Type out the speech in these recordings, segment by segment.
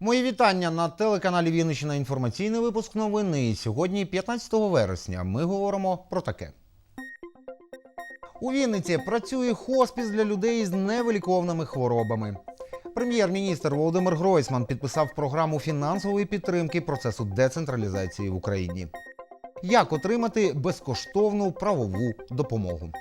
Мої вітання на телеканалі Вінниччина інформаційний випуск новини. Сьогодні, 15 вересня, ми говоримо про таке. У Вінниці працює хоспіс для людей з невиліковними хворобами. Прем'єр-міністр Володимир Гройсман підписав програму фінансової підтримки процесу децентралізації в Україні. Як отримати безкоштовну правову допомогу?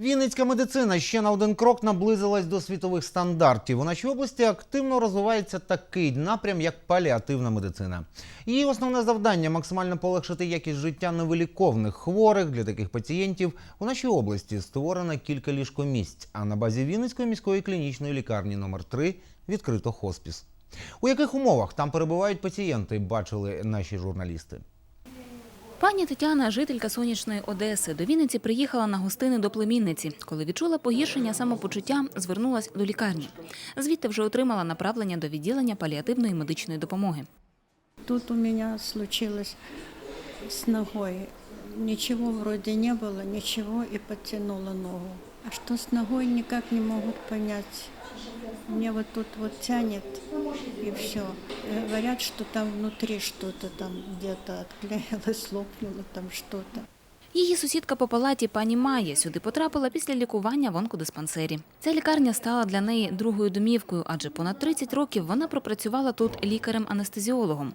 Вінницька медицина ще на один крок наблизилась до світових стандартів. У нашій області активно розвивається такий напрям, як паліативна медицина. Її основне завдання максимально полегшити якість життя невиліковних хворих для таких пацієнтів. У нашій області створено кілька ліжкомісць, а на базі Вінницької міської клінічної лікарні номер 3 відкрито хоспіс. У яких умовах там перебувають пацієнти, бачили наші журналісти. Пані Тетяна, жителька сонячної Одеси, до Вінниці приїхала на гостини до племінниці. Коли відчула погіршення самопочуття, звернулась до лікарні. Звідти вже отримала направлення до відділення паліативної медичної допомоги. Тут у меня случилось с ногой. Ничего вроде не было, ничего и подтянула ногу. А что с ногой никак не могут понять. Мне вот тут вот тянет и все. Говорят, что там внутри что-то там где-то отклеилось, лопнуло там что-то. Її сусідка по палаті пані Майя сюди потрапила після лікування в онкодиспансері. Ця лікарня стала для неї другою домівкою, адже понад 30 років вона пропрацювала тут лікарем-анестезіологом.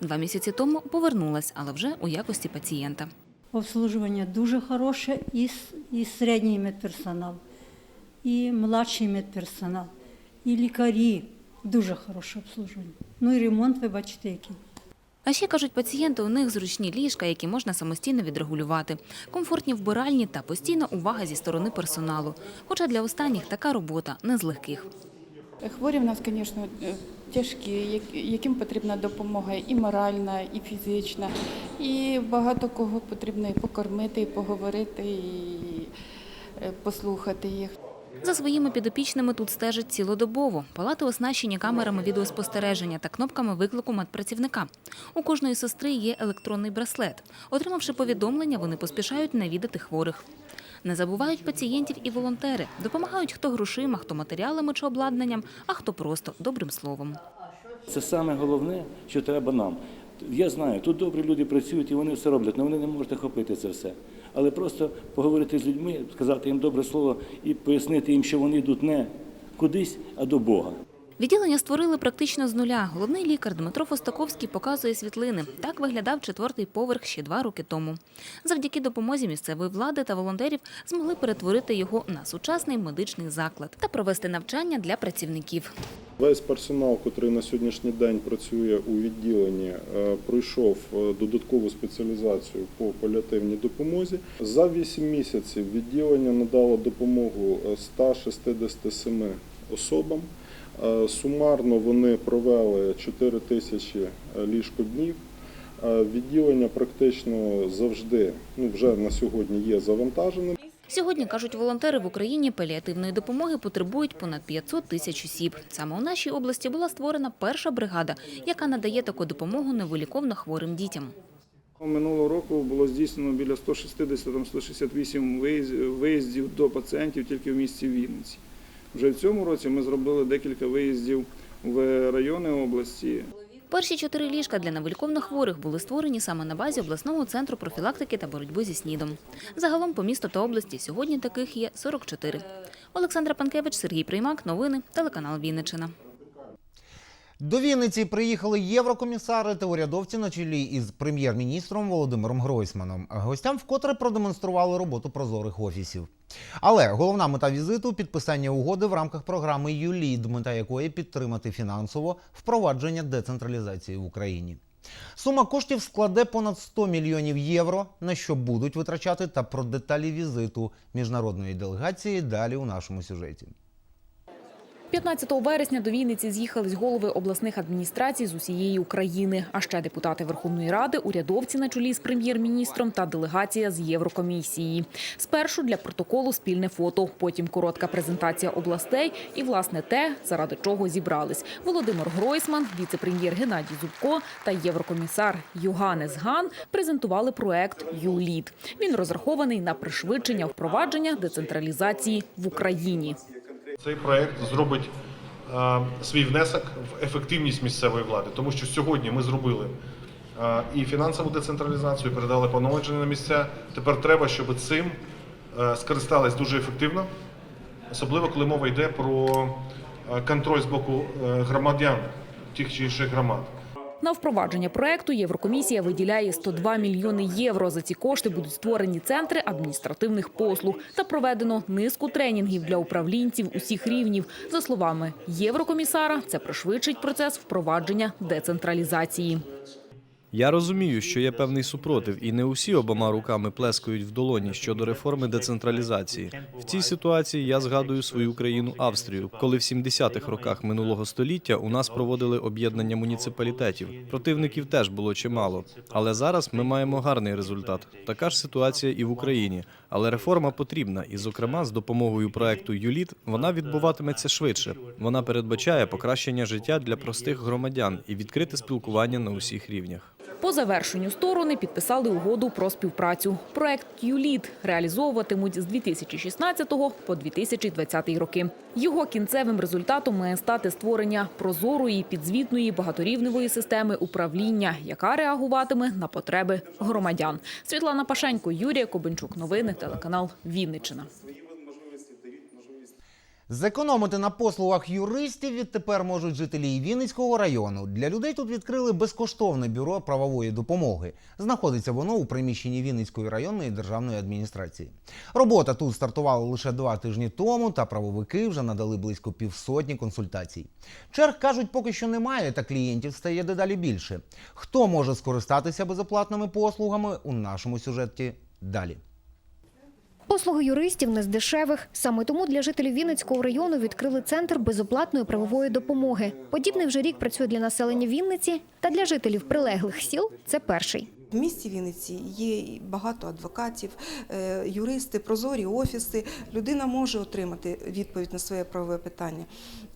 Два місяці тому повернулась, але вже у якості пацієнта. Обслуживання дуже хороше і, і середній медперсонал, і младший медперсонал, і лікарі. Дуже хороше обслуживання. Ну і ремонт, ви бачите, який. А ще кажуть, пацієнти у них зручні ліжка, які можна самостійно відрегулювати, комфортні вбиральні та постійна увага зі сторони персоналу. Хоча для останніх така робота не з легких. Хворі в нас, звісно, е, тяжкі, яким потрібна допомога і моральна, і фізична, і багато кого потрібно і покормити, і поговорити, і е, послухати їх. За своїми підопічними тут стежать цілодобово. Палати оснащені камерами відеоспостереження та кнопками виклику медпрацівника. У кожної сестри є електронний браслет. Отримавши повідомлення, вони поспішають навідати хворих. Не забувають пацієнтів і волонтери. Допомагають хто грошима, хто матеріалами чи обладнанням, а хто просто добрим словом. Це саме головне, що треба нам. Я знаю, тут добрі люди працюють і вони все роблять, але вони не можуть охопити це все. Але просто поговорити з людьми, сказати їм добре слово і пояснити їм, що вони йдуть не кудись, а до Бога. Відділення створили практично з нуля. Головний лікар Дмитро Фостаковський показує світлини. Так виглядав четвертий поверх ще два роки тому. Завдяки допомозі місцевої влади та волонтерів змогли перетворити його на сучасний медичний заклад та провести навчання для працівників. Весь персонал, який на сьогоднішній день працює у відділенні, е, пройшов е, додаткову спеціалізацію по паліативній допомозі. За 8 місяців відділення надало допомогу е, 167 особам. Е, Сумарно вони провели 4 тисячі е, ліжкоднів. Е, Відділення практично завжди, ну вже на сьогодні є завантаженим. Сьогодні, кажуть волонтери, в Україні паліативної допомоги потребують понад 500 тисяч осіб. Саме у нашій області була створена перша бригада, яка надає таку допомогу невиліковно хворим дітям. Минулого року було здійснено біля 160-168 виїз- виїздів до пацієнтів тільки в місті Вінниці. Вже в цьому році ми зробили декілька виїздів в райони області. Перші чотири ліжка для невиліковно хворих були створені саме на базі обласного центру профілактики та боротьби зі СНІДом. Загалом по місту та області сьогодні таких є 44. Олександра Панкевич, Сергій Приймак. Новини. Телеканал Вінниччина. До Вінниці приїхали єврокомісари та урядовці на чолі із прем'єр-міністром Володимиром Гройсманом. Гостям вкотре продемонстрували роботу прозорих офісів. Але головна мета візиту підписання угоди в рамках програми ЮЛІД, мета якої підтримати фінансово впровадження децентралізації в Україні. Сума коштів складе понад 100 мільйонів євро, на що будуть витрачати та про деталі візиту міжнародної делегації далі у нашому сюжеті. 15 вересня до Вінниці з'їхались голови обласних адміністрацій з усієї України, а ще депутати Верховної Ради, урядовці на чолі з прем'єр-міністром та делегація з Єврокомісії. Спершу для протоколу спільне фото, потім коротка презентація областей і, власне, те, заради чого зібрались. Володимир Гройсман, віце-прем'єр Геннадій Зубко та єврокомісар Йоганнес Ган презентували проект «ЮЛІД». Він розрахований на пришвидшення впровадження децентралізації в Україні. Цей проект зробить е, свій внесок в ефективність місцевої влади, тому що сьогодні ми зробили е, і фінансову децентралізацію, передали повноваження на місця. Тепер треба, щоб цим е, скористались дуже ефективно, особливо коли мова йде про контроль з боку громадян тих чи інших громад. На впровадження проекту Єврокомісія виділяє 102 мільйони євро. За ці кошти будуть створені центри адміністративних послуг та проведено низку тренінгів для управлінців усіх рівнів. За словами єврокомісара, це пришвидшить процес впровадження децентралізації. Я розумію, що є певний супротив, і не усі обома руками плескають в долоні щодо реформи децентралізації. В цій ситуації я згадую свою країну Австрію, коли в 70-х роках минулого століття у нас проводили об'єднання муніципалітетів. Противників теж було чимало. Але зараз ми маємо гарний результат. Така ж ситуація і в Україні. Але реформа потрібна, і, зокрема, з допомогою проекту ЮЛІТ вона відбуватиметься швидше. Вона передбачає покращення життя для простих громадян і відкрите спілкування на усіх рівнях. По завершенню сторони підписали угоду про співпрацю. Проект «ЮЛІД» реалізовуватимуть з 2016 по 2020 роки. Його кінцевим результатом має стати створення прозорої підзвітної багаторівневої системи управління, яка реагуватиме на потреби громадян. Світлана Пашенько, Юрія Кобенчук. Новини телеканал Вінниччина. Зекономити на послугах юристів відтепер можуть жителі Вінницького району. Для людей тут відкрили безкоштовне бюро правової допомоги. Знаходиться воно у приміщенні Вінницької районної державної адміністрації. Робота тут стартувала лише два тижні тому, та правовики вже надали близько півсотні консультацій. Черг кажуть, поки що немає, та клієнтів стає дедалі більше. Хто може скористатися безоплатними послугами у нашому сюжеті далі. Послуги юристів не з дешевих. Саме тому для жителів Вінницького району відкрили центр безоплатної правової допомоги. Подібний вже рік працює для населення Вінниці та для жителів прилеглих сіл це перший. В місті Вінниці є багато адвокатів, е, юристи, прозорі офіси. Людина може отримати відповідь на своє правове питання.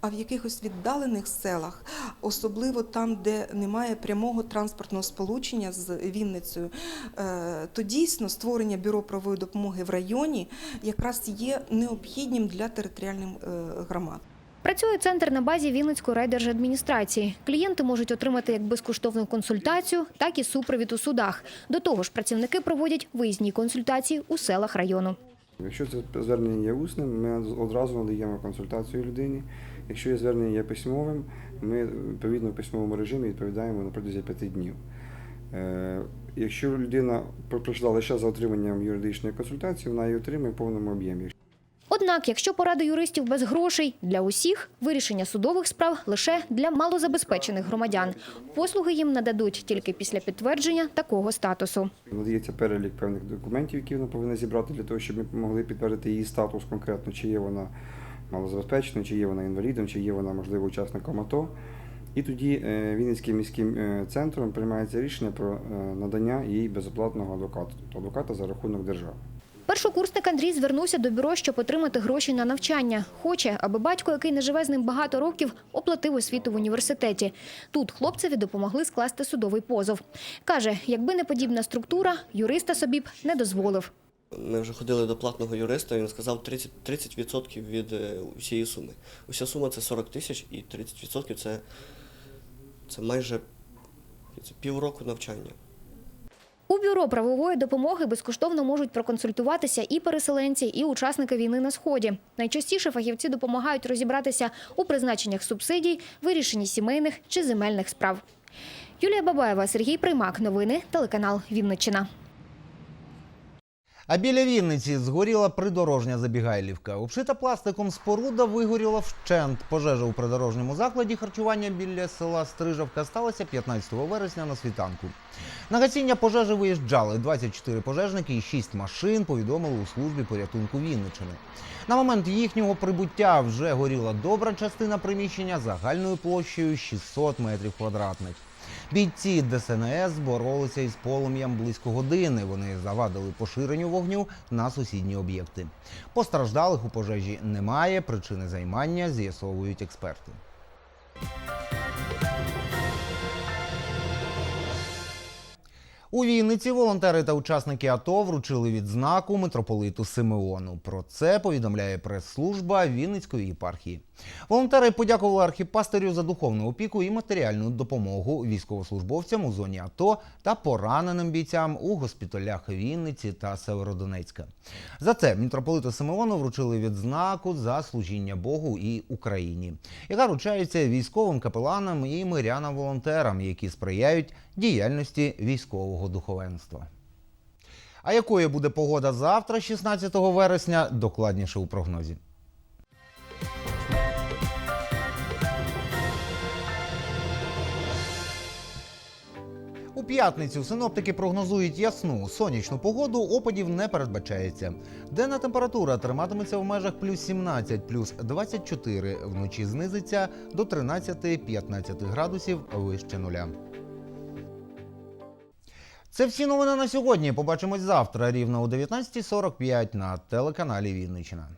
А в якихось віддалених селах, особливо там, де немає прямого транспортного сполучення з Вінницею, е, то дійсно створення бюро правової допомоги в районі якраз є необхідним для територіальних е, громад. Працює центр на базі Вінницької райдержадміністрації. Клієнти можуть отримати як безкоштовну консультацію, так і супровід у судах. До того ж, працівники проводять виїзні консультації у селах району. Якщо це звернення є усним, ми одразу надаємо консультацію людині. Якщо є звернення є письмовим, ми відповідно в письмовому режимі відповідаємо на протязі п'яти днів. Е, Якщо людина прийшла лише за отриманням юридичної консультації, вона її отримує в повному об'ємі. Однак, якщо порада юристів без грошей для усіх, вирішення судових справ лише для малозабезпечених громадян. Послуги їм нададуть тільки після підтвердження такого статусу. Надається перелік певних документів, які вона повинна зібрати для того, щоб ми могли підтвердити її статус конкретно, чи є вона малозабезпеченою, чи є вона інвалідом, чи є вона, можливо, учасником АТО. І тоді е, Вінницьким міським е, центром приймається рішення про е, надання їй безоплатного адвоката, адвоката за рахунок держави. Першокурсник Андрій звернувся до бюро, щоб отримати гроші на навчання. Хоче, аби батько, який не живе з ним багато років, оплатив освіту в університеті. Тут хлопцеві допомогли скласти судовий позов. Каже, якби не подібна структура, юриста собі б не дозволив. Ми вже ходили до платного юриста, він сказав 30%, 30% від е, усієї суми. Уся сума це 40 тисяч і 30% це, це майже півроку навчання. У бюро правової допомоги безкоштовно можуть проконсультуватися і переселенці, і учасники війни на сході. Найчастіше фахівці допомагають розібратися у призначеннях субсидій, вирішенні сімейних чи земельних справ. Юлія Бабаєва, Сергій Примак. Новини телеканал Вінниччина. А біля Вінниці згоріла придорожня забігайлівка. Обшита пластиком споруда вигоріла вщент. Пожежа у придорожньому закладі харчування біля села Стрижавка сталася 15 вересня на світанку. На гасіння пожежі виїжджали 24 пожежники і 6 машин, повідомили у службі порятунку Вінничини. На момент їхнього прибуття вже горіла добра частина приміщення загальною площею 600 метрів квадратних. Бійці ДСНС боролися із полум'ям близько години. Вони завадили поширенню вогню на сусідні об'єкти. Постраждалих у пожежі немає. Причини займання з'ясовують експерти. У Вінниці волонтери та учасники АТО вручили відзнаку митрополиту Симеону. Про це повідомляє прес-служба Вінницької єпархії. Волонтери подякували архіпастирю за духовну опіку і матеріальну допомогу військовослужбовцям у зоні АТО та пораненим бійцям у госпіталях Вінниці та Северодонецька. За це митрополиту Симеону вручили відзнаку за служіння Богу і Україні, яка вручається військовим капеланам і мирянам-волонтерам, які сприяють діяльності військового духовенства. А якою буде погода завтра, 16 вересня, докладніше у прогнозі. У п'ятницю синоптики прогнозують ясну сонячну погоду, опадів не передбачається. Денна температура триматиметься в межах плюс 17, плюс 24, вночі знизиться до 13-15 градусів вище нуля. Це всі новини на сьогодні. Побачимось завтра рівно о 19.45 на телеканалі Вінниччина.